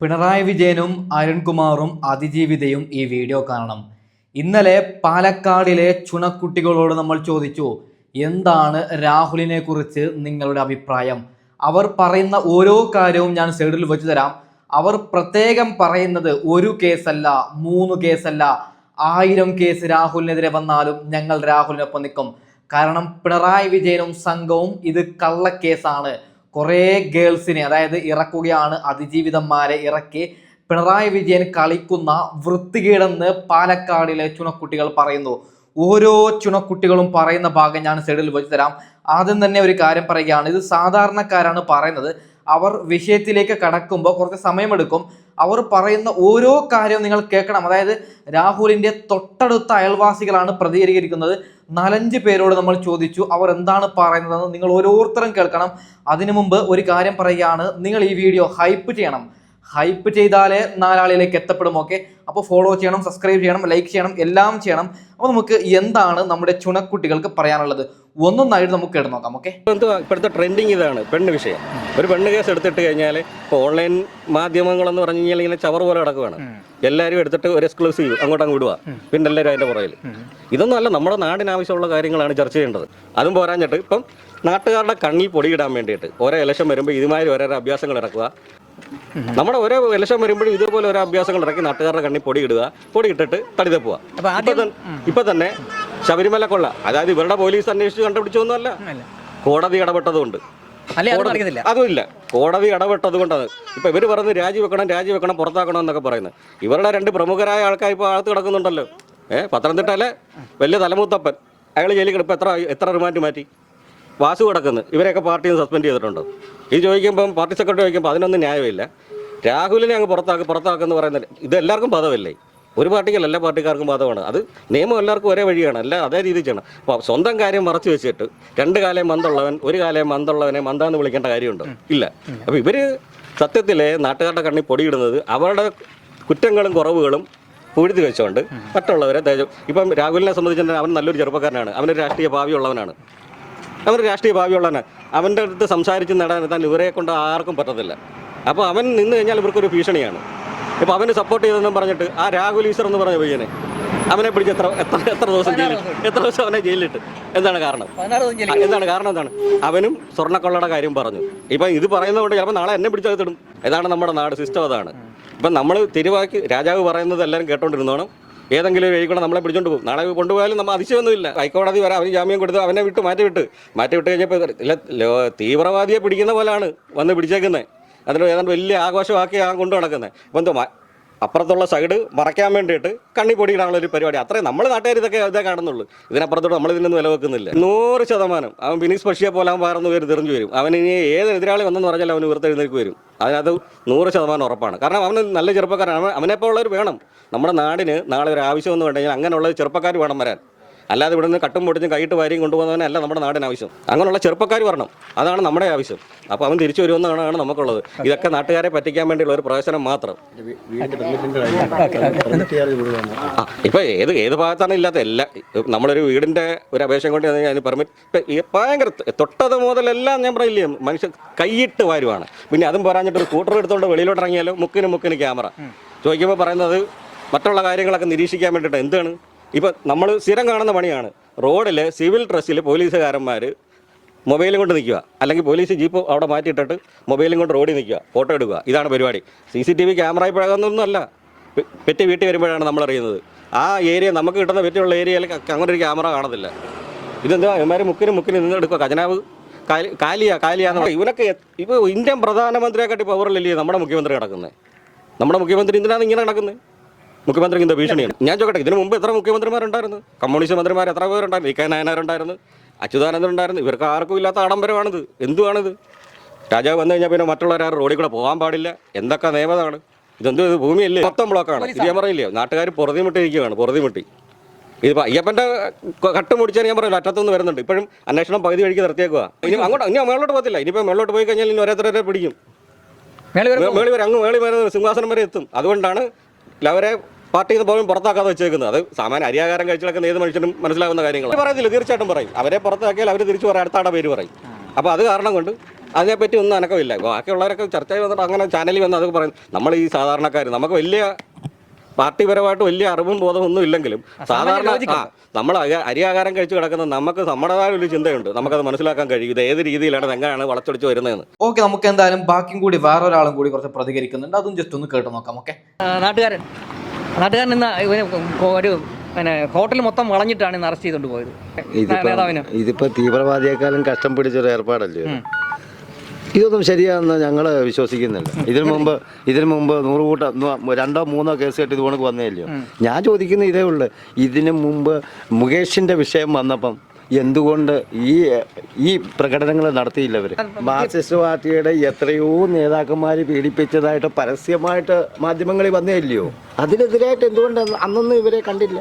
പിണറായി വിജയനും അരുൺകുമാറും അതിജീവിതയും ഈ വീഡിയോ കാണണം. ഇന്നലെ പാലക്കാടിലെ ചുണക്കുട്ടികളോട് നമ്മൾ ചോദിച്ചു എന്താണ് രാഹുലിനെ കുറിച്ച് നിങ്ങളുടെ അഭിപ്രായം? അവർ പറയുന്ന ഓരോ കാര്യവും ഞാൻ സൈഡിൽ വെച്ചു തരാം. അവർ പ്രത്യേകം പറയുന്നത് ഒരു കേസല്ല മൂന്ന് കേസല്ല. ആയിരം കേസ് രാഹുലിനെതിരെ വന്നാലും ഞങ്ങൾ രാഹുലിനൊപ്പം നിൽക്കും. കാരണം പിണറായി വിജയനും സംഘവും ഇത് കള്ളക്കേസാണ്. കുറേ ഗേൾസിനെ അതായത് ഇറക്കുകയാണ് അതിജീവിതന്മാരെ ഇറക്കി. പിണറായി വിജയൻ കളിക്കുന്ന വൃത്തികേടെന്ന് പാലക്കാടിലെ ചുണക്കുട്ടികൾ പറയുന്നു. ഓരോ ചുണക്കുട്ടികളും പറയുന്ന ഭാഗം ഞാൻ സൈഡിൽ വെച്ച് തരാം. ആദ്യം തന്നെ ഒരു കാര്യം പറയുകയാണ്. ഇത് സാധാരണക്കാരാണ് പറയുന്നത്. അവർ വിഷയത്തിലേക്ക് കടക്കുമ്പോൾ കുറച്ച് സമയമെടുക്കും. അവർ പറയുന്ന ഓരോ കാര്യവും നിങ്ങൾ കേൾക്കണം. അതായത് രാഹുലിന്റെ തൊട്ടടുത്ത അയൽവാസികളാണ് പ്രതികരിക്കുന്നത്. നാലഞ്ച് പേരോട് നമ്മൾ ചോദിച്ചു അവർ എന്താണ് പറയുന്നതെന്ന് നിങ്ങൾ ഓരോരുത്തരും കേൾക്കണം. അതിനു മുമ്പ് ഒരു കാര്യം പറയുകയാണ് നിങ്ങൾ ഈ വീഡിയോ ഹൈപ്പ് ചെയ്യണം. ഹൈപ്പ് ചെയ്താലേ നാലാളിലേക്ക് എത്തപ്പെടും ഓക്കെ അപ്പോൾ ഫോളോ ചെയ്യണം സബ്സ്ക്രൈബ് ചെയ്യണം ലൈക്ക് ചെയ്യണം എല്ലാം ചെയ്യണം. അപ്പോൾ നമുക്ക് എന്താണ് നമ്മുടെ ചുണക്കുട്ടികൾക്ക് പറയാനുള്ളത്? ഒന്നൊന്നായിട്ട് നമുക്ക് കേട്ട് നോക്കാം ഓക്കെ ഇപ്പോഴത്തെ ട്രെൻഡിങ് ഇതാണ് പെണ്ണ് വിഷയം. ഒരു പെണ്ണ് കേസ് എടുത്തിട്ട് കഴിഞ്ഞാൽ ഇപ്പോൾ ഓൺലൈൻ മാധ്യമങ്ങളെന്ന് പറഞ്ഞു കഴിഞ്ഞാൽ ഇങ്ങനെ ചവർ പോലെ കിടക്കുവാണ്. എല്ലാവരും എടുത്തിട്ട് ഒരു എക്സ്ക്ലൂസീവ് അങ്ങോട്ട് അങ്ങ് വിടുക പിന്നെ എല്ലാവരും അതിന്റെ പുറകിൽ ഇതൊന്നും അല്ല നമ്മുടെ നാടിന് ആവശ്യമുള്ള കാര്യങ്ങളാണ് ചർച്ച ചെയ്യേണ്ടത്. അതും പോരാഞ്ഞിട്ട് ഇപ്പം നാട്ടുകാരുടെ കണ്ണിൽ പൊടിയിടാൻ വേണ്ടിയിട്ട് ഓരോ ഇലക്ഷൻ വരുമ്പോൾ ഇതുമാതിരി ഓരോരോ അഭ്യാസങ്ങൾ ഇറക്കുക നമ്മുടെ ഓരോ ഇലക്ഷൻ വരുമ്പോഴും ഇതേപോലെ ഓരോ അഭ്യാസങ്ങൾ ഇറക്കി നാട്ടുകാരുടെ കണ്ണി പൊടി ഇടുക പൊടി ഇട്ടിട്ട് തടി തപ്പുക. ഇപ്പൊ തന്നെ- ശബരിമല കൊള്ള അതായത് ഇവരുടെ പോലീസ് അന്വേഷിച്ച് കണ്ടുപിടിച്ചൊന്നുമല്ല കോടതി ഇടപെട്ടതുകൊണ്ട്. അതുമില്ല. കോടതി ഇടപെട്ടത് കൊണ്ടാണ് ഇപ്പൊ ഇവർ പറയുന്നത് രാജിവെക്കണം രാജിവെക്കണം പുറത്താക്കണം എന്നൊക്കെ പറയുന്നത്. ഇവരുടെ രണ്ട് പ്രമുഖരായ ആൾക്കാർ ഇപ്പൊ അകത്ത് കിടക്കുന്നുണ്ടല്ലോ. ഏഹ് പത്തനംതിട്ടയിലെ വലിയ തലമൂത്തപ്പൻ. അയാൾ ജയിലിൽ കിടപ്പ് എത്ര എത്ര റിമാൻഡ് മാറ്റി? വാസു കിടക്കുന്നു. ഇവരെയൊക്കെ പാർട്ടിയിൽ നിന്ന് സസ്പെൻഡ് ചെയ്തിട്ടുണ്ട്? ഇത് ചോദിക്കുമ്പം പാർട്ടി സെക്രട്ടറി ചോദിക്കുമ്പോൾ അതിനൊന്നും ന്യായമില്ല. രാഹുലിനെ അങ്ങ് പുറത്താക്കി പുറത്താക്കുമെന്ന് പറയുന്നത് ഇത് എല്ലാവർക്കും പദവല്ലേ ഒരു പാർട്ടിക്കല്ല എല്ലാ പാർട്ടിക്കാർക്കും ബാധകമാണ് അത് നിയമം എല്ലാവർക്കും ഒരേ വഴിയാണ് അല്ല അതേ രീതിയിൽ ചെയ്യണം. അപ്പോൾ സ്വന്തം കാര്യം മറച്ചു വെച്ചിട്ട് രണ്ട് കാലം മന്തുള്ളവൻ ഒരു കാലം മന്തുള്ളവനെ മന്താന്ന് വിളിക്കേണ്ട കാര്യമുണ്ടോ? ഇല്ല. അപ്പോൾ ഇവർ സത്യത്തിലെ നാട്ടുകാരുടെ കണ്ണിൽ പൊടിയിടുന്നത് അവരുടെ കുറ്റങ്ങളും കുറവുകളും പൂഴ്ത്തി വെച്ചുകൊണ്ട് മറ്റുള്ളവരെ ഇപ്പം രാഹുലിനെ സംബന്ധിച്ചിട്ടുണ്ടെങ്കിൽ അവൻ നല്ലൊരു ചെറുപ്പക്കാരനാണ്. അവനൊരു രാഷ്ട്രീയ ഭാവിയുള്ളവനാണ് അവൻ രാഷ്ട്രീയ ഭാവിയുള്ളവനാണ്. അവന്റെ അടുത്ത് സംസാരിച്ച് നേടാൻ ഇവരെ കൊണ്ട് ആർക്കും പറ്റത്തില്ല. അപ്പോൾ അവൻ നിന്ന് കഴിഞ്ഞാൽ ഇവർക്കൊരു ഭീഷണിയാണ്. ഇപ്പോൾ അവന് സപ്പോർട്ട് ചെയ്തെന്നും പറഞ്ഞിട്ട് ആ രാഹുൽ ഈശ്വർ എന്ന് പറഞ്ഞ പയ്യനെ അവനെ പിടിച്ച് എത്ര എത്ര എത്ര ദിവസം ജയിലിൽ എത്ര ദിവസം അവനെ ജയിലിലിട്ട്? എന്താണ് കാരണം? എന്താണ് കാരണം എന്താണ്? അവനും സ്വർണക്കൊള്ളയുടെ കാര്യം പറഞ്ഞു. ഇപ്പം ഇത് പറയുന്നതുകൊണ്ട് ചിലപ്പോൾ നാളെ എന്നെ പിടിച്ചകത്തിടും ഇതാണ് നമ്മുടെ നാട് സിസ്റ്റം അതാണ്. ഇപ്പം നമ്മൾ തിരുവാക്കി രാജാവ് പറയുന്നത് എല്ലാവരും കേട്ടോണ്ടിരുന്നോണം. ഏതെങ്കിലും വഴി കൂടെ നമ്മളെ പിടിച്ചോണ്ട് പോകും. നാളെ കൊണ്ടുപോയാലും നമ്മൾ അതിശയമൊന്നുമില്ല. ഹൈക്കോടതി വരെ അവന് ജാമ്യം കൊടുത്ത് അവനെ വിട്ട് മാറ്റി വിട്ട്. മാറ്റി വിട്ട് കഴിഞ്ഞപ്പോൾ തീവ്രവാദിയെ പിടിക്കുന്ന പോലാണ് വന്ന് പിടിച്ചേക്കുന്നത് അതിന് ഏതാണ്ട് വലിയ ആഘോഷമാക്കി ആ കൊണ്ടു നടക്കുന്നത് അപ്പം എന്തോ അപ്പുറത്തുള്ള സൈഡ് മറയ്ക്കാൻ വേണ്ടിയിട്ട് കണ്ണി പൊടിയിടാനുള്ള ഒരു പരിപാടി. അത്രയും നമ്മൾ നാട്ടുകാർ ഇതൊക്കെ ഇതേ കാണുന്നുള്ളൂ. ഇതിനപ്പുറത്തോട്ട് നമ്മൾ ഇതിനൊന്നും വില വെക്കുന്നില്ല. നൂറ് ശതമാനം. അവൻ ബിനീസ് പക്ഷിയെ പോലെ അവൻ വേറൊന്ന് പേര് തെറിഞ്ഞു വരും. അവൻ ഇനി ഏത് എതിരാളി വന്നെന്ന് പറഞ്ഞാൽ അവന് ഉയർത്തെഴുന്നേക്ക് വരും. അതിനകത്ത് നൂറ് ശതമാനം ഉറപ്പാണ്. കാരണം അവന് നല്ല ചെറുപ്പക്കാരാണ്. അവനെപ്പോൾ ഉള്ളവർ വേണം. നമ്മുടെ നാടിന് നാളെ ഒരു ആവശ്യം എന്ന് വേണ്ടെങ്കിൽ അങ്ങനെയുള്ള ചെറുപ്പക്കാർ വേണം വരാൻ. അല്ലാതെ ഇവിടുന്ന് കട്ടും പൊടിഞ്ഞും കൈയിട്ട് വാരിയും കൊണ്ടുപോകുന്നവനല്ല നമ്മുടെ നാടിന് ആവശ്യം. അങ്ങനെയുള്ള ചെറുപ്പക്കാർ വരണം. അതാണ് നമ്മുടെ ആവശ്യം. അപ്പോൾ അവൻ തിരിച്ചു വരുമെന്നാണ് നമുക്കുള്ളത്. ഇതൊക്കെ നാട്ടുകാരെ പറ്റിക്കാൻ വേണ്ടിയുള്ള ഒരു പ്രവേശനം മാത്രം. ഇപ്പം ഏത് ഏത് ഭാഗത്താണ് ഇല്ലാത്ത എല്ലാ നമ്മളൊരു വീടിന്റെ ഒരു അപേക്ഷ കൊണ്ട് അതിന് പെർമിറ്റ് ഭയങ്കര തൊട്ടത് മുതലെല്ലാം ഞാൻ പറയില്ലേ മനുഷ്യൻ കൈയിട്ട് വാരുവാണ്. പിന്നെ അതും പറയാഞ്ഞിട്ട് ഒരു സ്കൂട്ടർ എടുത്തുകൊണ്ട് വെളിയിലോട്ട് ഇറങ്ങിയാലും മുക്കിന് മുക്കിന് ക്യാമറ. ചോദിക്കുമ്പോൾ പറയുന്നത് മറ്റുള്ള കാര്യങ്ങളൊക്കെ നിരീക്ഷിക്കാൻ വേണ്ടിയിട്ട് എന്താണ്? ഇപ്പൊ നമ്മൾ സ്ഥിരം കാണുന്ന പണിയാണ്. റോഡിൽ സിവിൽ ഡ്രസ്സിൽ പോലീസുകാരന്മാർ മൊബൈലും കൊണ്ട് നിൽക്കുക. അല്ലെങ്കിൽ പോലീസ് ജീപ്പ് അവിടെ മാറ്റിയിട്ടിട്ട് മൊബൈലും കൊണ്ട് റോഡിൽ നിൽക്കുക. ഫോട്ടോ എടുക്കുക. ഇതാണ് പരിപാടി. C C T V camera ഇപ്പോഴൊന്നും അല്ല പെ- പെറ്റി വീട്ടിൽ വരുമ്പോഴാണ് നമ്മൾ അറിയുന്നത്. ആ ഏരിയ നമുക്ക് കിട്ടുന്ന പെറ്റിയുള്ള ഏരിയയിൽ അങ്ങനെ ഒരു ക്യാമറ കാണത്തില്ല. ഇതെന്താ ഇവന്മാർ മുക്കിന് മുക്കിന് നിന്ന് എടുക്കുക. ഖജനാവ് കാലി കാലിയ കാലിയാന്ന്. ഇവനൊക്കെ ഇപ്പോൾ ഇപ്പൊ ഇന്ത്യൻ പ്രധാനമന്ത്രിയെക്കാട്ടി പവറിലല്ലേ നമ്മുടെ മുഖ്യമന്ത്രി കിടക്കുന്നത് നമ്മുടെ മുഖ്യമന്ത്രി എന്തിനാണ് ഇങ്ങനെ നടക്കുന്നത് മുഖ്യമന്ത്രിക്ക് എന്താ ഭീഷണിയാണ്. ഞാൻ ചോദിക്കട്ടെ ഇതിനു മുമ്പ് എത്ര മുഖ്യമന്ത്രിമാരുണ്ടായിരുന്നു? കമ്മ്യൂണിസ്റ്റ് മന്ത്രിമാർ എത്ര പേരുണ്ടായിരുന്നു? E K നായനാരുണ്ടായിരുന്നു? അച്യുതാനന്ദൻ ഉണ്ടായിരുന്നു? ഇവർക്ക് ആർക്കും ഇല്ലാത്ത ആഡംബരമാണിത്. എന്തുവാണിത്? രാജാവ് വന്നു കഴിഞ്ഞാൽ പിന്നെ മറ്റുള്ളവരാരും റോഡിൽ കൂടെ പോകാൻ പാടില്ല. എന്തൊക്കെ നിയമതാണ്? ഇതെന്തോ ഇത് ഭൂമിയല്ലേ? മൊത്തം ബ്ലോക്കാണ്. ഇത് ഞാൻ പറയില്ലേ നാട്ടുകാർ പൊറുതിമുട്ടിയിരിക്കുകയാണ് പൊറുതിമുട്ടി. ഇതിപ്പോൾ അയ്യപ്പന്റെ കട്ട് മുടിച്ചാൽ ഞാൻ പറയില്ല അറ്റത്തുനിന്ന് വരുന്നുണ്ട്. ഇപ്പോഴും അന്വേഷണം പകുതി വഴിക്ക് നിർത്തിയേക്കുക ഇനി അങ്ങോട്ട് ഇനി മേളോട്ട് പോകത്തില്ല. ഇനിയിപ്പോൾ മേളോട്ട് പോയി കഴിഞ്ഞാൽ ഇനി ഓരോരുത്തരെ പിടിക്കും. മേളി വരെ അങ്ങ് മേളി വരെ സിംഹാസനം വരെ എത്തും. അതുകൊണ്ടാണ് അവരെ പാർട്ടിയിൽ നിന്ന് പോലും പുറത്താക്കാതെ വെച്ചേക്കുന്നത്. അത് സാമാന്യ അരിയാകാരം കഴിച്ചിടക്കുന്ന ഏത് മനുഷ്യനും മനസ്സിലാവുന്ന കാര്യങ്ങൾ പറയത്തില്ല തീർച്ചയായിട്ടും പറയും. അവരെ പുറത്താക്കിയാൽ അവർ തിരിച്ചു പറയും അടുത്താടെ പേര് പറയും. അപ്പോൾ അത് കാരണം കൊണ്ട് അതിനെപ്പറ്റി ഒന്നും അനക്കമില്ല. ബാക്കിയുള്ളവരൊക്കെ ചർച്ചയിൽ വന്നിട്ട് അങ്ങനെ ചാനലിൽ വന്ന് അതൊക്കെ പറയും നമ്മൾ ഈ സാധാരണക്കാർ നമുക്ക് വലിയ പാർട്ടിപരമായിട്ട് വലിയ അറിവും ബോധവും ഒന്നും ഇല്ലെങ്കിലും സാധാരണ നമ്മൾ അരിയാകാരം കഴിച്ചു കിടക്കുന്ന നമുക്ക് നമ്മുടേതായ ഒരു ചിന്തയുണ്ട്. നമുക്കത് മനസ്സിലാക്കാൻ കഴിയും. ഇത് ഏത് രീതിയിലാണ് എങ്ങനെയാണ് വളച്ചൊടിച്ച് വരുന്നതെന്ന്. ഓക്കെ നമുക്ക് എന്തായാലും ബാക്കിയും കൂടി വേറൊരാളും കൂടി കുറച്ച് പ്രതികരിക്കുന്നുണ്ട്. അതും ജസ്റ്റ് ഒന്ന് കേട്ട് നോക്കാം ഓക്കെ? നാട്ടുകാരൻ. നാട്ടുകാരൻ ഇന്ന് ഒരു പിന്നെ ഹോട്ടൽ മൊത്തം വളഞ്ഞിട്ടാണ് ഇന്ന് അറസ്റ്റ് ചെയ്തുകൊണ്ട് പോയത്. ഇതിപ്പോ തീവ്രവാദിയെക്കാളും കഷ്ടം പിടിച്ചൊരു ഏർപ്പാടല്ലേ? ഇതൊന്നും ശരിയാണെന്ന് ഞങ്ങൾ വിശ്വസിക്കുന്നില്ല. ഇതിനു മുമ്പ് ഇതിനു മുമ്പ് നൂറ് കൂട്ടം രണ്ടോ മൂന്നോ കേസ് കേട്ട് ഇത് കണക്ക് വന്നേല്ലയോ ഞാൻ ചോദിക്കുന്ന ഇതേ ഉള്ളു. ഇതിനു മുമ്പ് മുകേഷിന്റെ വിഷയം വന്നപ്പം എന്തുകൊണ്ട് ഈ ഈ പ്രകടനങ്ങൾ നടത്തിയില്ല അവർ മാർക്സിസ്റ്റ് പാർട്ടിയുടെ എത്രയോ നേതാക്കന്മാർ പീഡിപ്പിച്ചതായിട്ട് പരസ്യമായിട്ട് മാധ്യമങ്ങളിൽ വന്നേ ഇല്ലയോ അതിനെതിരായിട്ട് എന്തുകൊണ്ട് അന്നൊന്നും ഇവരെ കണ്ടില്ല?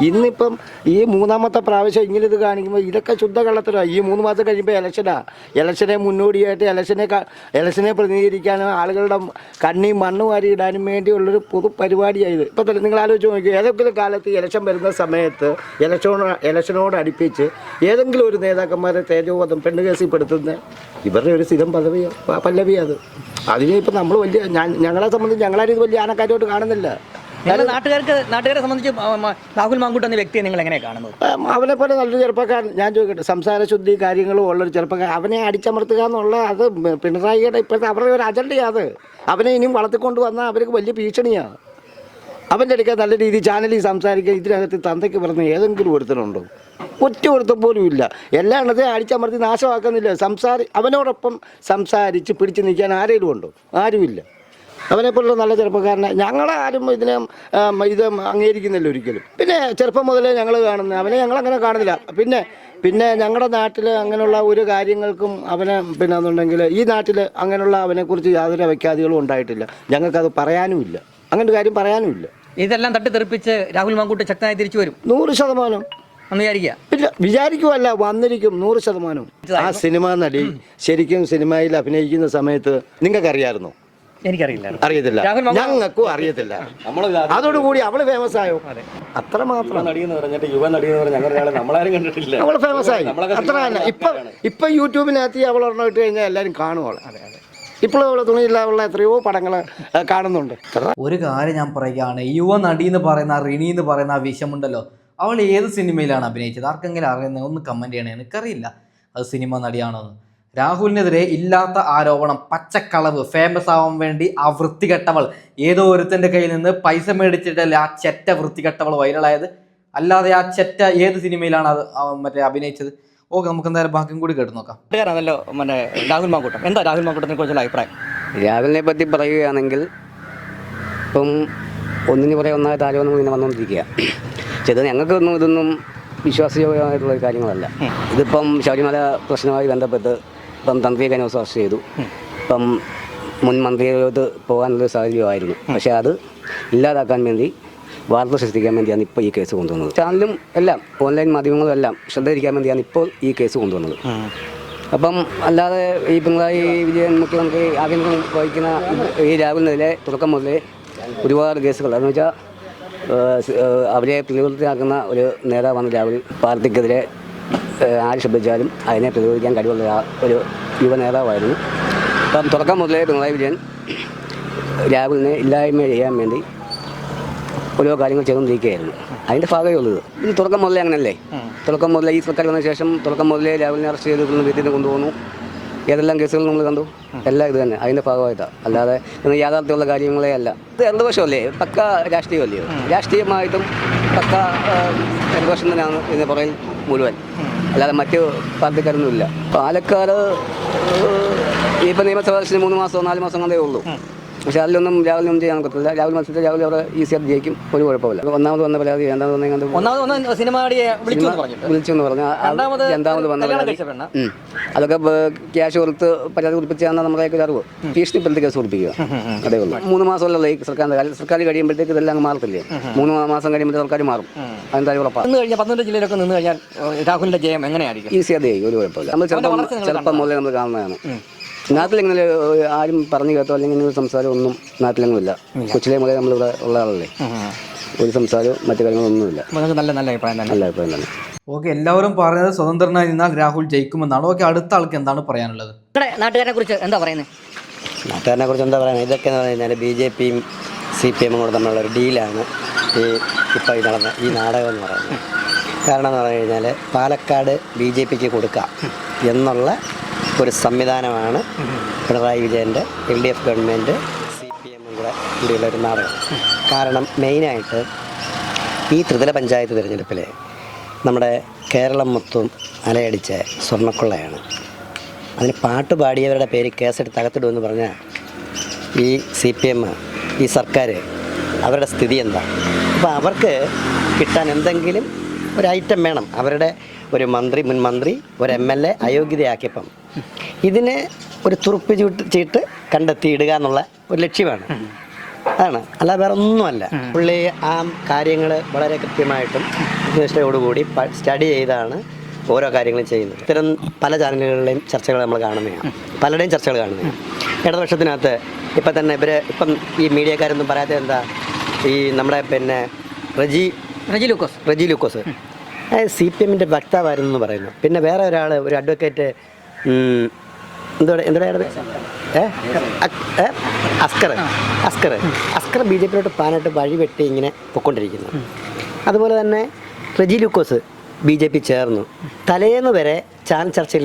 ഇന്നിപ്പം ഈ മൂന്നാമത്തെ പ്രാവശ്യം ഇങ്ങനെ ഇത് കാണിക്കുമ്പോൾ ഇതൊക്കെ ശുദ്ധ കള്ളത്തരമാണ് ഈ മൂന്ന് മാസം കഴിയുമ്പോൾ ഇലക്ഷനാ. ഇലക്ഷനെ മുന്നോടിയായിട്ട് ഇലക്ഷനെ ഇലക്ഷനെ പ്രതിനിധീകരിക്കാനും ആളുകളുടെ കണ്ണി മണ്ണ് വാരി ഇടാനും വേണ്ടിയുള്ളൊരു പൊതു പരിപാടിയായത് ഇപ്പം തന്നെ നിങ്ങൾ ആലോചിച്ച് നോക്കി ഏതെങ്കിലും കാലത്ത് ഇലക്ഷൻ വരുന്ന സമയത്ത് ഇലക്ഷനോട് ഇലക്ഷനോട് അടുപ്പിച്ച് ഏതെങ്കിലും ഒരു നേതാക്കന്മാരെ തേജോവധം പെണ്ണ് പെടുത്തുന്ന ഇവരുടെ ഒരു സ്ഥിരം പദവിയോ പ- പല്ലവിയാ അത്. അതിനെ ഇപ്പം നമ്മൾ വലിയ ഞങ്ങളെ സംബന്ധിച്ച് ഞങ്ങളാരും ഇത് വലിയ ആനക്കാരുമായിട്ട് കാണുന്നില്ല. നാട്ടുകാർക്ക് നാട്ടുകാരെ സംബന്ധിച്ച് രാഹുൽ മാങ്കൂട്ട് എന്ന വ്യക്തിയെ നിങ്ങൾ എങ്ങനെ കാണുന്നത്? അവനെ പോലെ നല്ലൊരു ചെറുപ്പക്കാരൻ ഞാൻ ചോദിക്കട്ടെ സംസാര ശുദ്ധി കാര്യങ്ങളും ഉള്ളൊരു ചെറുപ്പക്കാരൻ അവനെ അടിച്ചമർത്തുക എന്നുള്ള അത് പിണറായിയുടെ ഇപ്പോഴത്തെ അവരുടെ ഒരു അജണ്ടയാണ്. അവനെ ഇനിയും വളർത്തിക്കൊണ്ട് വന്നാൽ അവർക്ക് വലിയ ഭീഷണിയാണ്. അവന്റെ അടുക്ക നല്ല രീതിയിൽ ചാനലിൽ സംസാരിക്കുക ഇതിനകത്ത് തന്തയ്ക്ക് പറഞ്ഞ ഏതെങ്കിലും ഒരുത്തനുണ്ടോ? ഒറ്റ ഒരുത്തം പോലും ഇല്ല. എല്ലാ എണ്ണത്തെയും അടിച്ചമർത്തി നാശമാക്കുന്നില്ല. സംസാരി അവനോടൊപ്പം സംസാരിച്ച് പിടിച്ചു നിൽക്കാൻ ആരെങ്കിലും ഉണ്ടോ? ആരുമില്ല. അവനെപ്പോലുള്ള നല്ല ചെറുപ്പക്കാരനെ ഞങ്ങളാരും ഇതിനെ ഇത് അംഗീകരിക്കുന്നില്ല ഒരിക്കലും. പിന്നെ ചെറുപ്പം മുതലേ ഞങ്ങൾ കാണുന്നത് അവനെ ഞങ്ങൾ അങ്ങനെ കാണുന്നില്ല. പിന്നെ പിന്നെ ഞങ്ങളുടെ നാട്ടിൽ അങ്ങനെയുള്ള ഒരു കാര്യങ്ങൾക്കും അവനെ പിന്നെ എന്നുണ്ടെങ്കിൽ ഈ നാട്ടിൽ അങ്ങനെയുള്ള അവനെക്കുറിച്ച് യാതൊരു അവഖ്യാതികളും ഉണ്ടായിട്ടില്ല. ഞങ്ങൾക്കത് പറയാനുമില്ല. അങ്ങനെ ഒരു കാര്യം പറയാനുമില്ല. ഇതെല്ലാം തട്ടിത്തെറിപ്പിച്ച് രാഹുൽ മാങ്കൂട്ട് ശക്തനായി തിരിച്ചു വരും? നൂറ് ശതമാനം. പിന്നെ വിചാരിക്കുമല്ല വന്നിരിക്കും നൂറ് ശതമാനവും ആ സിനിമ നടി ശരിക്കും സിനിമയിൽ അഭിനയിക്കുന്ന സമയത്ത് നിങ്ങൾക്കറിയായിരുന്നോ എനിക്കറിയില്ല അറിയത്തില്ല. ഞങ്ങൾക്കും അറിയത്തില്ല. അതോടുകൂടി അവൾ ഫേമസ് ആയോ അത്ര മാത്രം നടിയെന്ന് പറഞ്ഞിട്ട് യുവ നടിയെന്ന് പറഞ്ഞാൽ ഞങ്ങളുടെ ഒരാളെ കണ്ടിട്ടില്ല. അവൾ ഫേമസ് ആയി അത്ര തന്നെ. ഇപ്പൊ ഇപ്പൊ യൂട്യൂബിനകത്ത് അവൾ ഒരെണ്ണം ഇട്ട് കഴിഞ്ഞാൽ എല്ലാരും കാണും അവളെ. ഇപ്പോഴും അവൾ തുണിയില്ലാവുള്ള എത്രയോ പടങ്ങൾ കാണുന്നുണ്ട്. ഒരു കാര്യം ഞാൻ പറയുകയാണ്. യുവ നടി എന്ന് പറയുന്ന ആ റിനി എന്ന് പറയുന്ന ആ വിഷമുണ്ടല്ലോ. അവൾ ഏത് സിനിമയിലാണ് അഭിനയിച്ചത്? ആർക്കെങ്കിലും അറിയുന്നത് ഒന്ന് കമന്റ് ചെയ്യണേ. എനിക്കറിയില്ല. അത് സിനിമ നടിയാണോ എന്ന്. രാഹുലിനെതിരെ ഇല്ലാത്ത ആരോപണം പച്ചക്കളവ് ഫേമസ് ആവാൻ വേണ്ടി ആ വൃത്തികെട്ടവൾ. ഏതോ ഒരുത്തന്റെ കയ്യിൽ നിന്ന് പൈസ മേടിച്ചിട്ടല്ലേ ആ ചെറ്റ വൃത്തികെട്ടവൾ വൈറലായത്. അല്ലാതെ ആ ചെറ്റ ഏത് സിനിമയിലാണ് അത് മറ്റേ അഭിനയിച്ചത്? ഓക്കെ നമുക്ക് എന്തായാലും ബാക്കിയും കൂടി കേട്ട് നോക്കാം. നാട്ടുകാരാണല്ലോ മറ്റേ രാഹുൽ മാങ്കൂട്ടം. എന്താ രാഹുൽ മാങ്കൂട്ടത്തിനെ കുറിച്ചുള്ള അഭിപ്രായം? രാഹുലിനെ പറ്റി പറയുകയാണെങ്കിൽ ഇപ്പം ഒന്നിന് പുറകെ ഒന്നായിട്ട് ആരോപണം ഇങ്ങനെ വന്നുകൊണ്ടിരിക്കുക ചെയ്ത് ഞങ്ങൾക്കൊന്നും ഇതൊന്നും വിശ്വാസയോഗ്യമായിട്ടുള്ള കാര്യങ്ങളല്ല. ഇതിപ്പം ശബരിമല പ്രശ്നവുമായി ബന്ധപ്പെട്ട് ഇപ്പം തന്ത്രി കഴിഞ്ഞ ദിവസം അറസ്റ്റ് ചെയ്തു. ഇപ്പം മുൻ മന്ത്രിയോട് പോകാനുള്ളൊരു സാഹചര്യമായിരുന്നു പക്ഷേ അത് ഇല്ലാതാക്കാൻ വേണ്ടി വാർത്ത സൃഷ്ടിക്കാൻ വേണ്ടിയാണ് ഇപ്പോൾ ഈ കേസ് കൊണ്ടുവന്നത്. ചാനലും എല്ലാം ഓൺലൈൻ മാധ്യമങ്ങളും എല്ലാം ശ്രദ്ധയിരിക്കാൻ വേണ്ടിയാണ് ഇപ്പോൾ ഈ കേസ് കൊണ്ടുവന്നത്. അപ്പം അല്ലാതെ ഈ പിണറായി വിജയൻ മുഖ്യമന്ത്രി ആഭ്യന്തരം വഹിക്കുന്ന ഈ രാഹുലിനെതിരെ തുടക്കം മുതലേ ഒരുപാട് കേസുകൾ. അതെന്ന് വെച്ചാൽ അവരെ പ്രതിരോധത്തിലാക്കുന്ന ഒരു നേതാവാണ് രാഹുൽ. പാർട്ടിക്കെതിരെ ആര് ശബ്ദിച്ചാലും അതിനെ പ്രതിരോധിക്കാൻ കഴിവുള്ള ഒരു യുവ നേതാവായിരുന്നു അപ്പം തുടക്കം മുതലേ പിണറായി വിജയൻ രാഹുലിനെ ഇല്ലായ്മ ചെയ്യാൻ വേണ്ടി ഓരോ കാര്യങ്ങൾ ചെയ്തുകൊണ്ടിരിക്കുകയായിരുന്നു. അതിന്റെ ഭാഗമേ ഉള്ളത് ഇത്. തുടക്കം മുതലേ അങ്ങനല്ലേ? തുടക്കം മുതലേ ഈ സർക്കാർ വന്ന ശേഷം തുടക്കം മുതലേ രാഹുലിനെ അറസ്റ്റ് ചെയ്ത് വീട്ടിൽ കൊണ്ടുപോകുന്നു. ഏതെല്ലാം കേസുകൾ നമ്മൾ കണ്ടു? എല്ലാം ഇത് തന്നെ. അതിന്റെ ഭാഗമായിട്ടാണ് അല്ലാതെ ഇന്ന് യാഥാർത്ഥ്യമുള്ള കാര്യങ്ങളേ അല്ല. ഇത് ഇടതുപക്ഷമല്ലേ പക്ക രാഷ്ട്രീയമല്ലേ രാഷ്ട്രീയമായിട്ടും പക്ക ഇടതുപക്ഷം തന്നെയാണ് ഇതിന് പുറകിൽ മുഴുവൻ. അല്ലാതെ മറ്റ് പാർട്ടിക്കാരൊന്നുമില്ല. പാലക്കാട് ഇപ്പം നിയമസഭാ മൂന്ന് മാസമോ നാല് മാസം കൊണ്ടേ ഉള്ളൂ. പക്ഷെ അതിലൊന്നും രാവിലെ ചെയ്യാൻ പറ്റില്ല രാവിലെ മത്സരത്തിൽ രാവിലെ അവിടെ ഈസിയായിട്ട് ജയിക്കും. ഒരു കുഴപ്പമില്ല ഒന്നാമത് വന്ന പരാതി രണ്ടാമത് വന്ന ഒന്നാമത് വന്ന സിനിമ വിളിച്ചു എന്ന് പറഞ്ഞു. രണ്ടാമത് വന്ന പരാതി. അതൊക്കെ ക്യാഷ് കൊടുത്ത് പരാതി കൊടുപ്പിച്ചാണ് നമ്മുടെയൊക്കെ ഒരു അറിവ്. ഭീഷണിപ്പെടുത്തി കേസ് കൊടുപ്പിക്കുക. അതേ ഉള്ളൂ. മൂന്ന് മാസമല്ലല്ലോ ഈ കാര്യം. സർക്കാർ കഴിയുമ്പോഴത്തേക്ക് ഇതെല്ലാം അങ്ങ് മാറത്തില്ലേ? മൂന്ന് മാസം കഴിയുമ്പോൾ സർക്കാർ മാറും. അതെന്തായാലും ഉറപ്പാണ്. നിന്ന് കഴിഞ്ഞാൽ പന്ത്രണ്ട് ജില്ലയിലൊക്കെ നിന്ന് കഴിഞ്ഞാൽ രാഹുലിന്റെ ജയം എങ്ങനെയായിരിക്കും? ഈസി അതേ ഒരു കുഴപ്പമില്ല നമ്മൾ ചെറുപ്പം മുതലേ നമ്മൾ കാണുന്നതാണ്. നാട്ടിലിങ്ങനെ ആരും പറഞ്ഞു കേട്ടോ അല്ലെങ്കിൽ ഇങ്ങനെ ഒരു സംസാരം ഒന്നും നാട്ടിലെങ്ങുമില്ല കൊച്ചിലെ മുതലേ നമ്മളിവിടെ ഉള്ള ആളല്ലേ. ഒരു സംസാരവും മറ്റു കാര്യങ്ങളൊന്നുമില്ല നല്ല നല്ല അഭിപ്രായം തന്നെ. നല്ല അഭിപ്രായം തന്നെ. ഓക്കെ എല്ലാവരും പറയുന്നത് സ്വതന്ത്രനായി നിന്നാൽ രാഹുൽ ജയിക്കുമെന്നാണ്. ഓക്കെ അടുത്ത ആൾക്ക് എന്താണ് പറയാനുള്ളത്? നാട്ടുകാരനെ നാട്ടുകാരെ കുറിച്ച് എന്താ പറയുന്നത് നാട്ടുകാരനെ കുറിച്ച് എന്താ പറയുന്നത്? ഇതൊക്കെ എന്ന് പറഞ്ഞു കഴിഞ്ഞാൽ ബി ജെ പിയും സി പി എമ്മും കൂടെ തമ്മിലുള്ള ഒരു ഡീലാണ് ഈ ഇപ്പം ഈ നടന്ന ഈ നാടകം എന്ന് പറയുന്നത്. കാരണം എന്ന് പറഞ്ഞു കഴിഞ്ഞാൽ പാലക്കാട് ബി ജെ പിക്ക് കൊടുക്കാം എന്നുള്ള ഒരു സംവിധാനമാണ് പിണറായി വിജയന്റെ L D F government C P എമ്മും കൂടെ കൂടിയുള്ള ഒരു നാടകം. കാരണം മെയിനായിട്ട് ഈ ത്രിതല പഞ്ചായത്ത് തിരഞ്ഞെടുപ്പിൽ നമ്മുടെ കേരളം മൊത്തം അലയടിച്ച സ്വർണക്കൊള്ളയാണ്. അതിന് പാട്ട് പാടിയവരുടെ പേര് കേസെടുത്ത് അകത്തിടുമെന്ന് പറഞ്ഞാൽ ഈ സി പി എം ഈ സർക്കാർ അവരുടെ സ്ഥിതി എന്താ? അപ്പോൾ അവർക്ക് കിട്ടാൻ എന്തെങ്കിലും ഒരു ഐറ്റം വേണം. അവരുടെ ഒരു മന്ത്രി മുൻ മന്ത്രി ഒരു എം എൽ എ അയോഗ്യതയാക്കിയപ്പം ഇതിന് ഒരു തുറുപ്പ് ചീട്ട് ചീട്ട് കണ്ടെത്തിയിടുക എന്നുള്ള ഒരു ലക്ഷ്യമാണ്. അതാണ്. അല്ല വേറെ ഒന്നുമല്ല പുള്ളി ആ കാര്യങ്ങൾ വളരെ കൃത്യമായിട്ടും നിഷ്ഠയോടുകൂടി സ്റ്റഡി ചെയ്താണ് ഓരോ കാര്യങ്ങളും ചെയ്യുന്നത്. ഇത്തരം പല ചാനലുകളിലെയും ചർച്ചകൾ നമ്മൾ കാണുന്നതാണ്. പലരുടെയും ചർച്ചകൾ കാണുന്നതാണ്. ഇടതുപക്ഷത്തിനകത്ത് ഇപ്പം തന്നെ ഇവർ ഇപ്പം ഈ മീഡിയക്കാരൊന്നും പറയാത്ത എന്താ? ഈ നമ്മുടെ പിന്നെ റജി റജി ലൂക്കോസ്. റജി ലൂക്കോസ്. സി പി എമ്മിന്റെ വക്താവായിരുന്നു എന്ന് പറയുന്നു. പിന്നെ വേറെ ഒരാൾ ഒരു അഡ്വക്കേറ്റ് എന്തോ എന്തോടെ ഏ? അസ്കർ അസ്കർ അസ്കർ ബി ജെ പിയിലോട്ട് പാനായിട്ട് വഴിവെട്ടി ഇങ്ങനെ പൊക്കൊണ്ടിരിക്കുന്നു. അതുപോലെ തന്നെ Reji Lukose B J P ചേർന്നു. തലേന്ന് വരെ ചാനൽ ചർച്ചയിൽ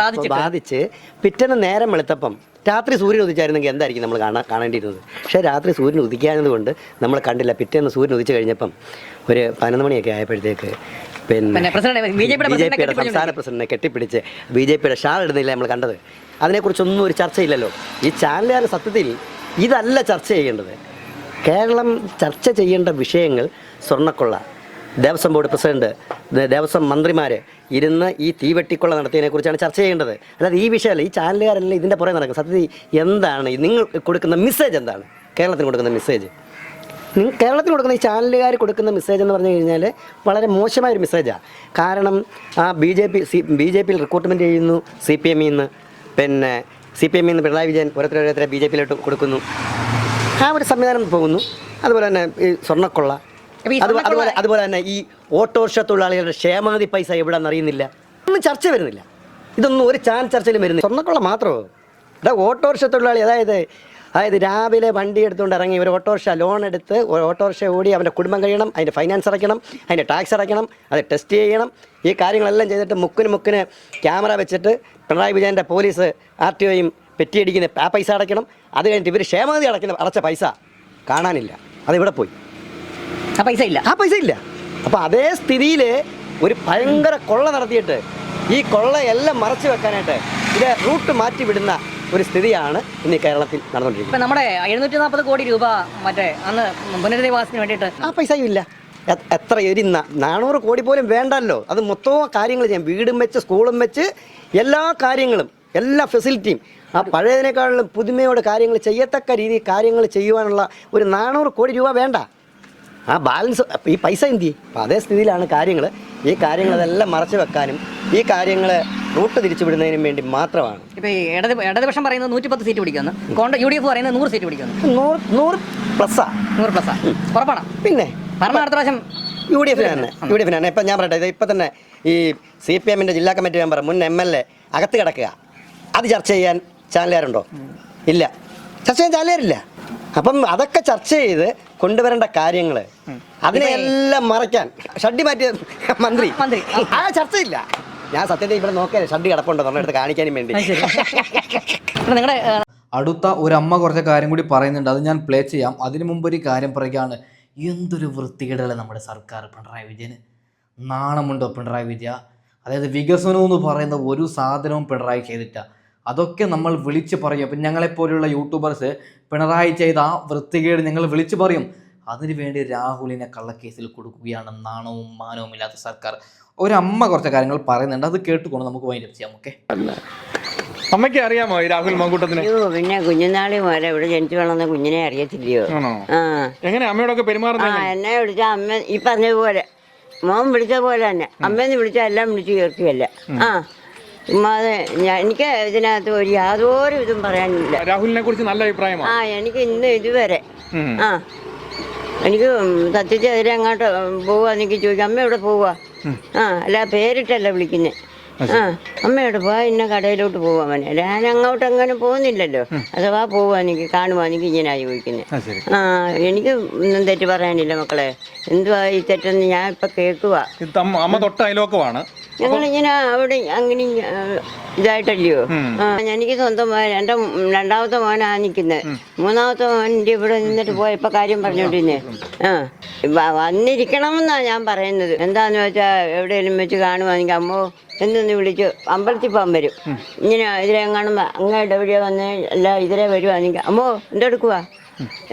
വാദിച്ചിട്ട്. ബാധിച്ച് പിറ്റേന്ന് നേരം വെളുത്തപ്പം രാത്രി സൂര്യൻ ഉദിച്ചായിരുന്നെങ്കിൽ എന്തായിരിക്കും നമ്മൾ കാണാൻ കാണേണ്ടിയിരുന്നത്? പക്ഷേ രാത്രി സൂര്യൻ ഉദിക്കാഞ്ഞത് കൊണ്ട് നമ്മൾ കണ്ടില്ല. പിറ്റേന്ന് സൂര്യൻ ഉദിച്ചു കഴിഞ്ഞപ്പം ഒരു പതിനൊന്ന് മണിയൊക്കെ ആയപ്പോഴത്തേക്ക് പിന്നെ ബി ജെ പിയുടെ സംസ്ഥാന പ്രസിഡന്റിനെ കെട്ടിപ്പിടിച്ച് ബി ജെ പിയുടെ ഷാൾ ഇടുന്നില്ല നമ്മൾ കണ്ടത്? അതിനെക്കുറിച്ചൊന്നും ഒരു ചർച്ചയില്ലല്ലോ. ഈ ചാനലുകാർ സത്യത്തിൽ ഇതല്ല ചർച്ച ചെയ്യേണ്ടത്. കേരളം ചർച്ച ചെയ്യേണ്ട വിഷയങ്ങൾ സ്വർണക്കൊള്ള. ദേവസ്വം ബോർഡ് പ്രസിഡന്റ് ദേവസ്വം മന്ത്രിമാർ ഇരുന്ന് ഈ തീവെട്ടിക്കൊള്ള നടത്തിയതിനെ കുറിച്ചാണ് ചർച്ച ചെയ്യേണ്ടത്. അല്ലാതെ ഈ വിഷയമല്ല ഈ ചാനലുകാരെല്ലാം ഇതിന്റെ പുറകെ നടക്കും സത്യത്തിൽ എന്താണ്? നിങ്ങൾ കൊടുക്കുന്ന മെസ്സേജ് എന്താണ്? കേരളത്തിന് കൊടുക്കുന്ന മെസ്സേജ് കേരളത്തിൽ കൊടുക്കുന്ന ഈ ചാനലുകാർ കൊടുക്കുന്ന മെസ്സേജ് എന്ന് പറഞ്ഞു കഴിഞ്ഞാൽ വളരെ മോശമായൊരു മെസ്സേജാണ് കാരണം ആ B J P C B J പിയിൽ റിക്രൂട്ട്മെന്റ് ചെയ്യുന്നു സി പി എമ്മിൽ നിന്ന് പിന്നെ സി പി എമ്മിൽ നിന്ന് പിണറായി വിജയൻ ഓരോരുത്തരോരോരുത്തരെ ബി ജെ പിയിലോട്ട് കൊടുക്കുന്നു. ആ ഒരു സംവിധാനം പോകുന്നു. അതുപോലെ തന്നെ ഈ സ്വർണക്കൊള്ള. അതുപോലെ അതുപോലെ തന്നെ ഈ ഓട്ടോറിക്ഷ തൊഴിലാളികളുടെ ക്ഷേമാതി പൈസ എവിടെയെന്ന് അറിയുന്നില്ല ഒന്നും ചർച്ച വരുന്നില്ല. ഇതൊന്നും ഒരു ചാൻസ് ചർച്ചയിലും വരുന്നില്ല. സ്വർണക്കൊള്ള മാത്രമോ ഇവിടെ ഓട്ടോറിക്ഷ തൊഴിലാളി അതായത് അതായത് രാവിലെ വണ്ടി എടുത്തുകൊണ്ട് ഇറങ്ങി ഒരു ഓട്ടോറിക്ഷ ലോൺ എടുത്ത് ഒരു ഓട്ടോറിക്ഷ ഓടി അവന്റെ കുടുംബം കഴിയണം അതിന്റെ ഫൈനാൻസ് അടയ്ക്കണം അതിന്റെ ടാക്സ് അടയ്ക്കണം അത് ടെസ്റ്റ് ചെയ്യണം. ഈ കാര്യങ്ങളെല്ലാം ചെയ്തിട്ട് മുക്കിന് മുക്കിന് ക്യാമറ വെച്ചിട്ട് പിണറായി വിജയന്റെ പോലീസ് ആർ ടി ഒയും പെറ്റിയടിക്കുന്ന ആ പൈസ അടയ്ക്കണം. അത് കഴിഞ്ഞിട്ട് ഇവർ ക്ഷേമനിധി അടയ്ക്കുന്ന അടച്ച പൈസ കാണാനില്ല. അതിവിടെ പോയി. ആ പൈസ ഇല്ല. ആ പൈസ ഇല്ല. അപ്പോൾ അതേ സ്ഥിതിയിൽ ഒരു ഭയങ്കര കൊള്ള നടത്തിയിട്ട് ഈ കൊള്ളയെല്ലാം മറച്ചു വെക്കാനായിട്ട് ഇത് റൂട്ട് മാറ്റി വിടുന്ന ഒരു സ്ഥിതിയാണ് ഇന്ന് കേരളത്തിൽ നടന്നുകൊണ്ടിരിക്കുന്നത്. നമ്മുടെ എഴുന്നൂറ്റി നാൽപ്പത് കോടി രൂപ മറ്റേ അന്ന് പുനരധിവാസത്തിന് വേണ്ടിയിട്ട് ആ പൈസയും ഇല്ല. എത്ര ഒരു നാനൂറ് കോടി പോലും വേണ്ടല്ലോ. അത് മൊത്തം കാര്യങ്ങൾ ചെയ്യാം. വീടും വെച്ച് സ്കൂളും വെച്ച് എല്ലാ കാര്യങ്ങളും എല്ലാ ഫെസിലിറ്റിയും ആ പഴയതിനേക്കാളും പുതുമയോടെ കാര്യങ്ങൾ ചെയ്യത്തക്ക രീതിയിൽ കാര്യങ്ങൾ ചെയ്യുവാനുള്ള ഒരു നാനൂറ് കോടി രൂപ വേണ്ട. ആ ബാലൻസ് ഈ പൈസ എന്ത് അപ്പം അതേ സ്ഥിതിയിലാണ് കാര്യങ്ങൾ ഈ കാര്യങ്ങളതെല്ലാം മറച്ചു വെക്കാനും ഈ കാര്യങ്ങളെ റൂട്ട് തിരിച്ചു വിടുന്നതിനും വേണ്ടി മാത്രമാണ്. ഇപ്പോൾ ഇടത് ഇടതുപക്ഷം പറയുന്നത് നൂറ്റി പത്ത് സീറ്റ് പിടിക്കുന്നു കോൺഗ്രസ് യു ഡി എഫ് പറയുന്നത് നൂറ് സീറ്റ് പിടിക്കുന്നു നൂറ് നൂറ് പ്ലസ്സാ നൂറ് പ്ലസ് ഉറപ്പാണ്. പിന്നെ? പറഞ്ഞ അടുത്ത പ്രാവശ്യം യു ഡി എഫിന് തന്നെ. യു ഡി എഫിന് തന്നെ. ഇപ്പം ഞാൻ പറയട്ടെ ഇത് ഇപ്പം തന്നെ ഈ സി പി എമ്മിന്റെ ജില്ലാ കമ്മിറ്റി മെമ്പർ മുൻ എം എൽ എ അകത്ത് കിടക്കുക. അത് ചർച്ച ചെയ്യാൻ ചാനലുകാരുണ്ടോ? ഇല്ല. ചർച്ച ചെയ്യാൻ ചാനലുകാരില്ല. അപ്പം അതൊക്കെ ചർച്ച ചെയ്ത് കൊണ്ടുവരേണ്ട കാര്യങ്ങൾ അതിനെല്ലാം മറയ്ക്കാൻ ഷഡ്ഡി മാറ്റിയ മന്ത്രി. മന്ത്രി. ആ ചർച്ചയില്ല. ഞാൻ സത്യത്തിൽ ഇവിടെ നോക്കിയാൽ ഷഡ്ഡി കിടപ്പുണ്ടോ നമ്മുടെ അടുത്ത് കാണിക്കാനും വേണ്ടി. നിങ്ങളുടെ അടുത്ത ഒരു അമ്മ കുറച്ച് കാര്യം കൂടി പറയുന്നുണ്ട്. അത് ഞാൻ പ്ലേ ചെയ്യാം. അതിനു മുമ്പ് ഒരു കാര്യം പറയുകയാണ്. എന്തൊരു വൃത്തികേടല്ലേ നമ്മുടെ സർക്കാർ പിണറായി വിജയന് നാണമുണ്ടോ പിണറായി വിജയ? അതായത് വികസനം എന്ന് പറയുന്ന ഒരു സാധനവും പിണറായി ചെയ്തിട്ട അതൊക്കെ നമ്മൾ വിളിച്ച് പറയും. അപ്പം ഞങ്ങളെപ്പോലെയുള്ള യൂട്യൂബേഴ്സ് പിണറായി ചെയ്ത ആ വൃത്തികേട് ഞങ്ങൾ വിളിച്ച് പറയും. അതിനുവേണ്ടി രാഹുലിനെ കള്ളക്കേസിൽ കൊടുക്കുകയാണ് നാണവും മാനവും ഇല്ലാത്ത സർക്കാർ. ഒരമ്മ കുറച്ച് കാര്യങ്ങൾ പറയുന്നുണ്ട്. അത് കേട്ടുകൊണ്ട് നമുക്ക് വൈൻഡപ്പ് ചെയ്യാം ഓക്കെ അമ്മയ്ക്ക് അറിയാമോ ഈ രാഹുൽ മങ്കൂട്ടത്തിന്? പിന്നെ കുഞ്ഞുനാളി മുതലേ ഇവിടെ ജനിച്ചു വളർന്ന കുഞ്ഞിനെ അറിയത്തില്ലയോ? ആ. എങ്ങനെ അമ്മയോടൊക്കെ പെരുമാറുന്നത് എന്നെ വിളിച്ച അമ്മ ഈ പറഞ്ഞതുപോലെ മോൻ വിളിച്ച പോലെ തന്നെ. അമ്മേന്ന് വിളിച്ചാൽ എല്ലാം വിളിച്ചു ചേർക്കുകയല്ല ആ. ചുമ്മാതെ എനിക്ക് ഇതിനകത്ത് ഒരു യാതൊരു ഇതും പറയാനില്ല. രാഹുലിനെ കുറിച്ച് നല്ല അഭിപ്രായമാണ്? ആ എനിക്ക് ഇന്ന് ഇതുവരെ. ആ. എനിക്ക് സത്യത്തിൽ അതിലെ അങ്ങോട്ട് പോവാ എനിക്ക് ചോദിക്കാം അമ്മ എവിടെ പോവാ? ആ അല്ല പേരിട്ടല്ല വിളിക്കുന്നത് ആ അമ്മയോട് പോവാ? ഇന്ന കടയിലോട്ട് പോവാൻ മോനെ. ഞാൻ അങ്ങോട്ട് അങ്ങനെ പോകുന്നില്ലല്ലോ. അഥവാ പോവാ എനിക്ക് കാണുവാ എനിക്ക് ഇങ്ങനെ ചോദിക്കുന്നത് ആ എനിക്ക് ഒന്നും തെറ്റ് പറയാനില്ല മക്കളെ. എന്തുവാ ഈ തെറ്റെന്ന് ഞാൻ ഇപ്പൊ കേൾക്കുവാ. അമ്മ തൊട്ട അയലോക്കമാണ് ഞങ്ങളിങ്ങനെ അവിടെ അങ്ങനെ ഇതായിട്ടല്ലയോ? എനിക്ക് സ്വന്തം മോൻ എന്റെ രണ്ടാമത്തെ മോനാ നിൽക്കുന്നത് മൂന്നാമത്തെ മോന്റെ ഇവിടെ നിന്നിട്ട് പോയപ്പോൾ കാര്യം പറഞ്ഞോണ്ടിരുന്നേ. ആ വന്നിരിക്കണം വന്നിരിക്കണമെന്നാ ഞാൻ പറയുന്നത്. എന്താന്ന് വെച്ചാൽ എവിടെയെങ്കിലും വെച്ച് കാണുവാണെങ്കിൽ അമ്മോ എന്നൊന്ന് വിളിച്ച് അമ്പലത്തിൽ പോകാൻ വരും. ഇങ്ങനെ ഇതിലെ കാണുമ്പോൾ അങ്ങോട്ട് എവിടെയാ വന്ന് അല്ല ഇതിലെ വരുവാണെങ്കിൽ അമ്മോ എന്തെടുക്കുവാ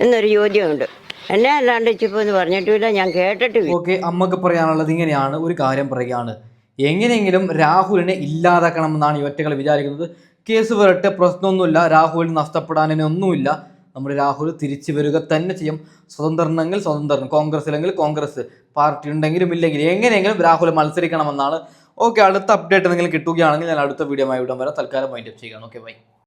എന്നൊരു ചോദ്യമുണ്ട്. എന്നെ അല്ലാണ്ട് ഇച്ചിപ്പോ എന്ന് പറഞ്ഞിട്ടുമില്ല. ഞാൻ കേട്ടിട്ട് ഓക്കെ അമ്മയ്ക്ക് പറയാനുള്ളത് ഇങ്ങനെയാണ്. ഒരു കാര്യം പറയുകയാണ്. എങ്ങനെയെങ്കിലും രാഹുലിനെ ഇല്ലാതാക്കണമെന്നാണ് ഈ ഒറ്റകൾ വിചാരിക്കുന്നത്. കേസ് വരട്ടെ പ്രശ്നമൊന്നുമില്ല. രാഹുലിന് നഷ്ടപ്പെടാനൊന്നുമില്ല നമ്മുടെ രാഹുൽ തിരിച്ചു വരിക തന്നെ ചെയ്യും. സ്വതന്ത്രനെങ്കിൽ സ്വതന്ത്രൻ കോൺഗ്രസിലെങ്കിൽ കോൺഗ്രസ്. പാർട്ടി ഉണ്ടെങ്കിലും ഇല്ലെങ്കിലും എങ്ങനെയെങ്കിലും രാഹുൽ മത്സരിക്കണമെന്നാണ്. ഓക്കെ അടുത്ത അപ്ഡേറ്റ് എന്തെങ്കിലും കിട്ടുകയാണെങ്കിൽ ഞാൻ അടുത്ത വീഡിയോ ആയി വിടാൻ വരാം തൽക്കാലം വൈൻഡപ്പ് ചെയ്യുകയാണ്. Okay bye